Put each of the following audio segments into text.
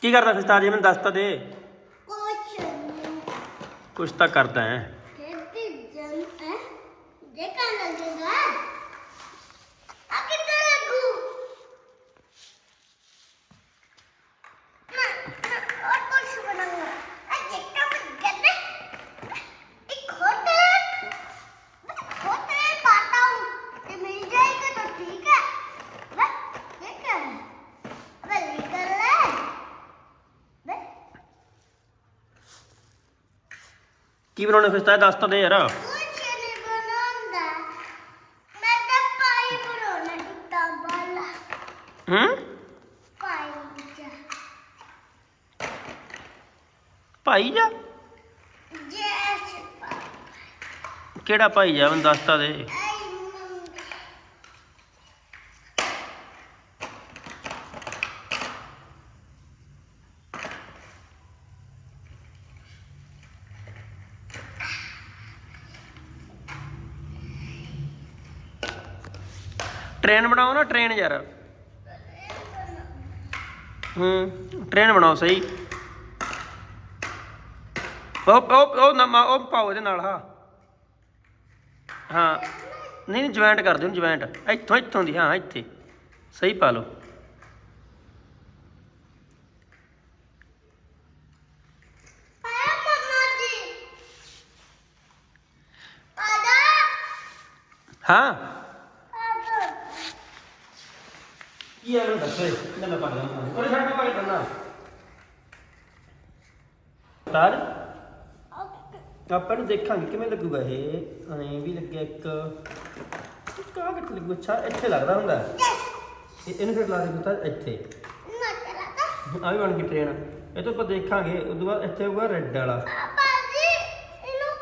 ਕੀ ਕਰਦਾ ਖੁਸ਼ਤਾ ਜੀ ਮੈਨੂੰ ਦੱਸ ਤਾਂ ਦੇ। ਕੁਛ ਨਹੀਂ। ਕੁਛ ਤਾਂ ਕਰਦਾ ਹੈ। ਜਨ ਲੱਗੇਗਾ। ਕੀ ਬਣਾਉਣਾ ਖੁਸ਼ਤਾ ਦੱਸ ਤਾਂ ਦੇ ਯਾਰ। ਕੁਛ ਨਹੀਂ ਬਣਾਉਂਦਾ। ਮੈਂ ਤਾਂ ਪਾਈ ਬਣਾਉਣਾ ਟੁੱਟਾ ਵਾਲਾ ਹੂੰ? ਪਾਈ ਚ ਭਾਈ ਜਾ ਜੈਸ ਪਾ। ਕਿਹੜਾ ਭਾਈ ਜਾ ਮੈਨੂੰ ਦੱਸ ਤਾਂ ਦੇ। ਟ੍ਰੇਨ ਬਣਾਓ ਨਾ ਟ੍ਰੇਨ ਯਾਰ। ਹੂੰ ਟ੍ਰੇਨ ਬਣਾਓ ਸਹੀ। ਉਹ ਉਹ ਉਹ ਨਮਾ ਉਹ ਪਾਓ ਇਹਦੇ ਨਾਲ ਹਾਂ। ਹਾਂ। ਨਹੀਂ ਨਹੀਂ ਜੁਆਇੰਟ ਕਰ ਦਿਓ ਜੁਆਇੰਟ। ਇੱਥੋਂ ਇੱਥੋਂ ਦੀ ਹਾਂ ਇੱਥੇ। ਸਹੀ ਪਾ ਲਓ। ਹਾਂ। ਕੀ ਆ ਮੈਨੂੰ ਦੱਸੋ ਇਹ ਮੈਂ ਪਾ ਲਾਂ ਕੋਲੇ ਛੱਡ ਮੈਂ ਪਾ ਕੇ ਦਿੰਦਾ ਤਾਰ? ਆਪਾਂ ਨੂੰ ਦੇਖਾਂਗੇ ਕਿਵੇਂ ਲੱਗੂਗਾ ਇਹ। ਐਂ ਵੀ ਲੱਗਿਆ ਇੱਕ। ਕਾ ਕਿੱਥੇ ਲੱਗੂ? ਅੱਛਾ ਇੱਥੇ ਲੱਗਦਾ ਹੁੰਦਾ। ਇਹ- ਇਹਨੂੰ ਫਿਰ ਲਾ ਦੇ ਪੁੱਤ ਇੱਥੇ। ਨਾ ਆ ਵੀ ਬਣ ਗਈ ਟ੍ਰੇਨ ਇਹ ਤੋਂ ਆਪਾਂ ਦੇਖਾਂਗੇ ਉਦੋਂ ਬਾਅਦ ਇੱਥੇ ਹੋਊਗਾ ਰੈੱਡ ਵਾਲਾ। ਇਹਨੂੰ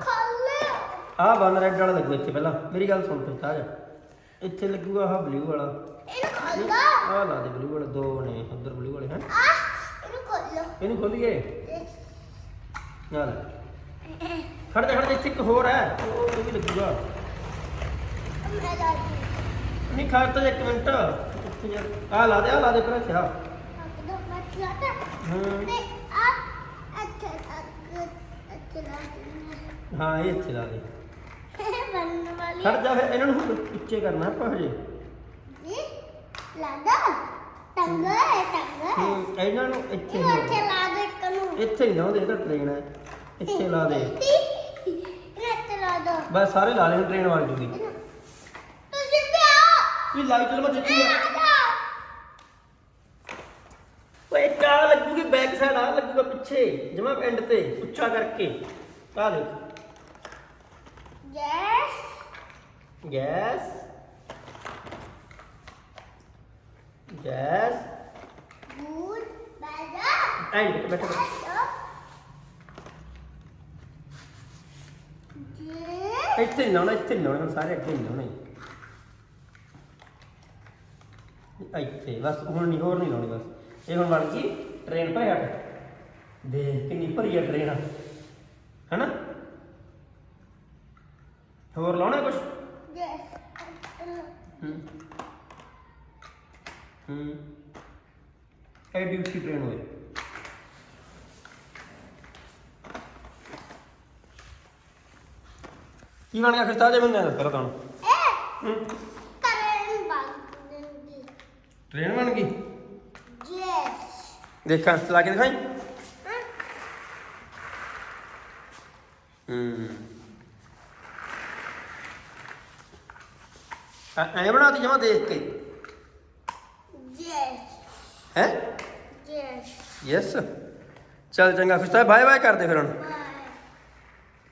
ਆਹ ਬਨ ਰੈੱਡ ਵਾਲਾ ਲੱਗੂ ਇੱਥੇ ਪਹਿਲਾਂ। ਮੇਰੀ ਗੱਲ ਸੁਣ ਆ ਜਾ ਇੱਥੇ ਲੱਗੂਗਾ ਆਹ ਬਲੂ ਵਾਲਾ। ਇਹਨੂੰ ਖੋਲੋ ਆਹ ਲਾ ਦੇ ਬਲੂ ਵਾਲੇ ਦੋ ਨੇ ਉਧਰ ਬਲੂ ਵਾਲੇ ਹਨ ਆ ਇਹਨੂੰ ਖੋਲੋ ਇਹਨੂੰ ਖੋਲੀਏ। ਨਾ ਲੈ। ਖੜ ਜਾ ਖੜ ਜਾ ਇੱਥੇ ਇੱਕ ਹੋਰ ਹੈ। ਉਹ ਵੀ ਲੱਗੂਗਾ। ਮੈਂ ਲਾ ਦੂੰ। ਨਹੀਂ ਖੜ ਤਾਂ ਇੱਕ ਮਿੰਟ। ਇੱਥੇ ਯਾਰ ਆਹ ਲਾ ਦੇ ਆਹ ਲਾ ਦੇ ਪਰ ਆ ਦੋ ਮੈਂ ਚਲਾਤਾ ਹੂੰ। ਤੇ ਆ ਅੱਛਾ ਅੱਛਾ ਅੱਛਾ ਲਾ ਦੂੰ ਹਾਂ ਇਹ ਇੱਥੇ ਲਾ ਦੇ। ਬਣਨ ਵਾਲੀ ਖੜ ਜਾ ਫਿਰ ਇਹਨਾਂ ਨੂੰ ਉੱਚੇ ਕਰਨਾ ਆਪਾਂ ਹਜੇ। ਇਹ ਲਾਦਾ ਟੰਗ ਹੈ। ਟੰਗ ਹੂੰ ਇਹਨਾਂ ਨੂੰ ਇੱਥੇ ਲਾ ਦੇ ਕਨੂੰ ਇੱਥੇ ਹੀ ਲਾਉਂਦੇ ਇਹਦਾ ਟ੍ਰੇਨ ਹੈ। ਇੱਥੇ ਲਾ ਦੇ। ਇਹਨੂੰ ਇੱਥੇ ਲਾ ਦੋ। ਬਸ ਸਾਰੇ ਲਾ ਲੈ ਟ੍ਰੇਨ ਵਾਲ ਇਹਨੂੰ- ਤੁਸੀਂ ਆਓ ਵੀ ਲਾਈ ਚਲ ਮੈਂ ਦੇਖੀ ਇਹ ਓਏ ਕਾ ਲੱਗੂਗੀ ਬੈਕ ਸਾਈਡ ਆ ਲੱਗੂਗਾ ਪਿੱਛੇ ਜਮਾ ਐਂਡ ਤੇ ਉੱਚਾ ਕਰਕੇ। ਆ ਦੇਖ। ਯੈਸ ਗੈਸ ਗੈਸ ਗੁੱਡ ਬਾਜਾ ਐਂਡ ਬੈਠੋ ਜੇ ਇੱਥੇ ਨਹੀਂ ਲਾਉਣਾ ਇੱਥੇ ਨਹੀਂ ਲਾਉਣਾ ਹੁਣ ਸਾਰੇ ਅੱਗੇ ਨਹੀਂ ਲਾਉਣਾ। ਇੱਥੇ ਬਸ ਹੁਣ ਨਹੀਂ ਹੋਰ ਨਹੀਂ ਲਾਉਣੀ ਬਸ। ਇਹ ਹੁਣ ਬਣ ਗਈ ਟ੍ਰੇਨ ਭਰਿਆ ਹਟ ਦੇਖ ਕਿੰਨੀ ਭਰੀ ਆ ਟ੍ਰੇਨ ਹੈਨਾ? ਹੋਰ ਲਾਉਣਾ ਕੁਛ? ਯੈਸ ਹੂੰ ਹੂੰ ਐਡੀ ਉੱਚੀ ਟ੍ਰੇਨ ਹੋਏ ਕੀ ਬਣ ਗਿਆ ਫਿਰ ਤਾਜੇ ਬੰਦੇ ਦਾ ਫਿਰ ਤੁਹਾਨੂੰ ਹੂੰ। ਕਰਨ ਦਿੰਦੀ ਟ੍ਰੇਨ ਬਣ ਗਈ? ਯੈਸ ਦੇਖਾਂ ਚਲਾ ਕੇ ਦਿਖਾਈ? ਹੂੰ। ਐ- ਐਂ ਬਣਾਤੀ ਜਮਾ ਦੇਖ ਕੇ। ਯੈਸ ਹੈ? ਯੈਸ ਯੈਸ ਚੱਲ ਚੰਗਾ ਫਿਰ ਤਾਂ ਬਾਏ ਬਾਏ ਕਰਦੇ ਫਿਰ ਹੁਣ।